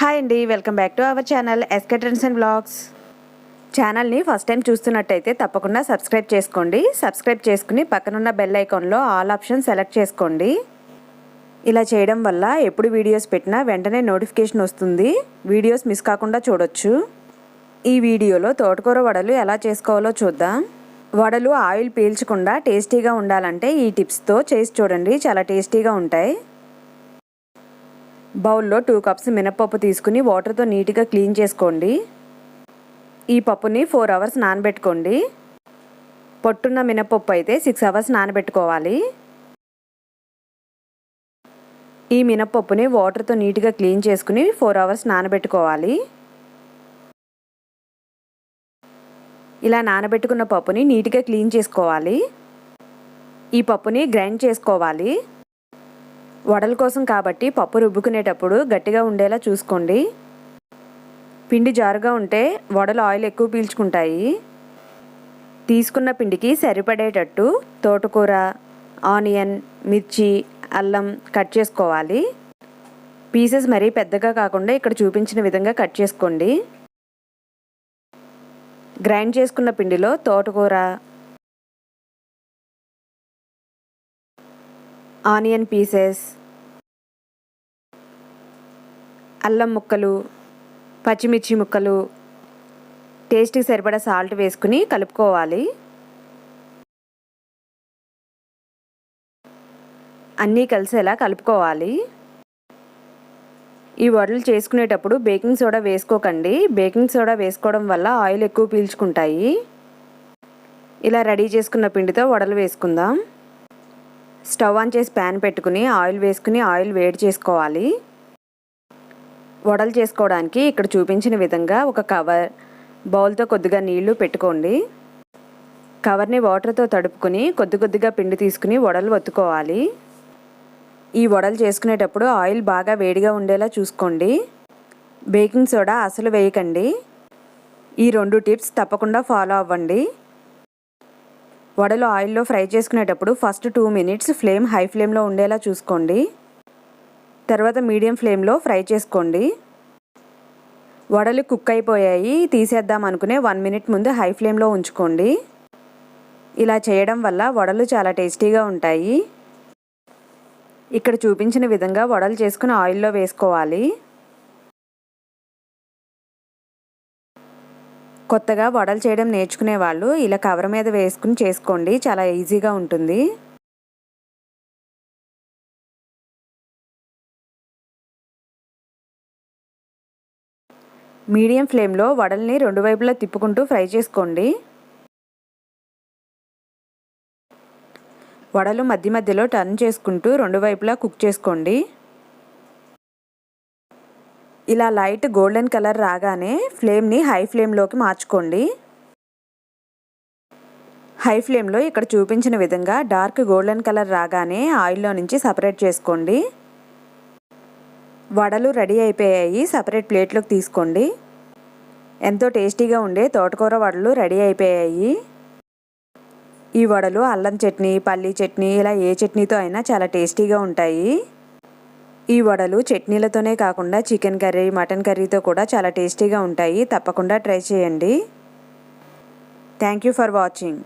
Hi అండి welcome back to our channel SK trends and blogs. ఛానల్ని first time చూస్తున్నట్టయితే తప్పకుండా సబ్స్క్రైబ్ చేసుకోండి. సబ్స్క్రైబ్ చేసుకుని పక్కనున్న బెల్ ఐకాన్లో ఆల్ ఆప్షన్ సెలెక్ట్ చేసుకోండి. ఇలా చేయడం వల్ల ఎప్పుడు వీడియోస్ పెట్టినా వెంటనే నోటిఫికేషన్ వస్తుంది. వీడియోస్ మిస్ కాకుండా చూడొచ్చు. ఈ వీడియోలో తోటకూర వడలు ఎలా చేసుకోవాలో చూద్దాం. వడలు ఆయిల్ పీల్చకుండా టేస్టీగా ఉండాలంటే ఈ టిప్స్తో చేసి చూడండి. చాలా టేస్టీగా ఉంటాయి. బౌల్లో టూ కప్స్ మినప్పప్పు తీసుకుని వాటర్తో నీట్గా క్లీన్ చేసుకోండి. ఈ పప్పుని ఫోర్ అవర్స్ నానబెట్టుకోండి. పొట్టున్న మినప్పప్పు అయితే సిక్స్ అవర్స్ నానబెట్టుకోవాలి. ఈ మినప్పప్పుని వాటర్తో నీట్గా క్లీన్ చేసుకుని ఫోర్ అవర్స్ నానబెట్టుకోవాలి. ఇలా నానబెట్టుకున్న పప్పుని నీట్గా క్లీన్ చేసుకోవాలి. ఈ పప్పుని గ్రైండ్ చేసుకోవాలి. వడల కోసం కాబట్టి పప్పు రుబ్బుకునేటప్పుడు గట్టిగా ఉండేలా చూసుకోండి. పిండి జారుగా ఉంటే వడలు ఆయిల్ ఎక్కువ పీల్చుకుంటాయి. తీసుకున్న పిండికి సరిపడేటట్టు తోటకూర ఆనియన్ మిర్చి అల్లం కట్ చేసుకోవాలి. పీసెస్ మరీ పెద్దగా కాకుండా ఇక్కడ చూపించిన విధంగా కట్ చేసుకోండి. గ్రైండ్ చేసుకున్న పిండిలో తోటకూర ఆనియన్ పీసెస్ అల్లం ముక్కలు పచ్చిమిర్చి ముక్కలు టేస్ట్కి సరిపడా సాల్ట్ వేసుకుని కలుపుకోవాలి. అన్నీ కలిసేలా కలుపుకోవాలి. ఈ వడలు చేసుకునేటప్పుడు బేకింగ్ సోడా వేసుకోకండి. బేకింగ్ సోడా వేసుకోవడం వల్ల ఆయిల్ ఎక్కువ పీల్చుకుంటాయి. ఇలా రెడీ చేసుకున్న పిండితో వడలు వేసుకుందాం. స్టవ్ ఆన్ చేసి ప్యాన్ పెట్టుకుని ఆయిల్ వేసుకుని ఆయిల్ వేడి చేసుకోవాలి. వడలు చేసుకోవడానికి ఇక్కడ చూపించిన విధంగా ఒక కవర్ బౌల్తో కొద్దిగా నీళ్ళు పెట్టుకోండి. కవర్ని వాటర్తో తడుపుకొని కొద్ది కొద్దిగా పిండి తీసుకుని వడలు ఒత్తుకోవాలి. ఈ వడలు చేసుకునేటప్పుడు ఆయిల్ బాగా వేడిగా ఉండేలా చూసుకోండి. బేకింగ్ సోడా అసలు వేయకండి. ఈ రెండు టిప్స్ తప్పకుండా ఫాలో అవ్వండి. వడలు ఆయిల్లో ఫ్రై చేసుకునేటప్పుడు first two minutes flame high ఫ్లేమ్లో ఉండేలా చూసుకోండి. తర్వాత మీడియం ఫ్లేమ్లో ఫ్రై చేసుకోండి. వడలు కుక్ అయిపోయాయి తీసేద్దాం అనుకునే వన్ మినిట్ ముందు హై ఫ్లేమ్లో ఉంచుకోండి. ఇలా చేయడం వల్ల వడలు చాలా టేస్టీగా ఉంటాయి. ఇక్కడ చూపించిన విధంగా వడలు చేసుకుని ఆయిల్లో వేసుకోవాలి. కొత్తగా వడలు చేయడం నేర్చుకునే వాళ్ళు ఇలా కవర్ మీద వేసుకుని చేసుకోండి. చాలా ఈజీగా ఉంటుంది. మీడియం ఫ్లేమ్లో వడల్ని రెండు వైపులా తిప్పుకుంటూ ఫ్రై చేసుకోండి. వడలు మధ్య మధ్యలో టర్న్ చేసుకుంటూ రెండు వైపులా కుక్ చేసుకోండి. ఇలా లైట్ గోల్డెన్ కలర్ రాగానే ఫ్లేమ్ని హై ఫ్లేమ్లోకి మార్చుకోండి. హై ఫ్లేమ్లో ఇక్కడ చూపించిన విధంగా డార్క్ గోల్డెన్ కలర్ రాగానే ఆయిల్లో నుంచి సపరేట్ చేసుకోండి. వడలు రెడీ అయిపోయాయి సపరేట్ ప్లేట్లోకి తీసుకోండి. ఎంతో టేస్టీగా ఉండే తోటకూర వడలు రెడీ అయిపోయాయి. ఈ వడలు అల్లం చట్నీ పల్లీ చట్నీ ఇలా ఏ చట్నీతో అయినా చాలా టేస్టీగా ఉంటాయి. ఈ వడలు చట్నీలతోనే కాకుండా చికెన్ కర్రీ మటన్ కర్రీతో కూడా చాలా టేస్టీగా ఉంటాయి. తప్పకుండా ట్రై చేయండి. Thank you for watching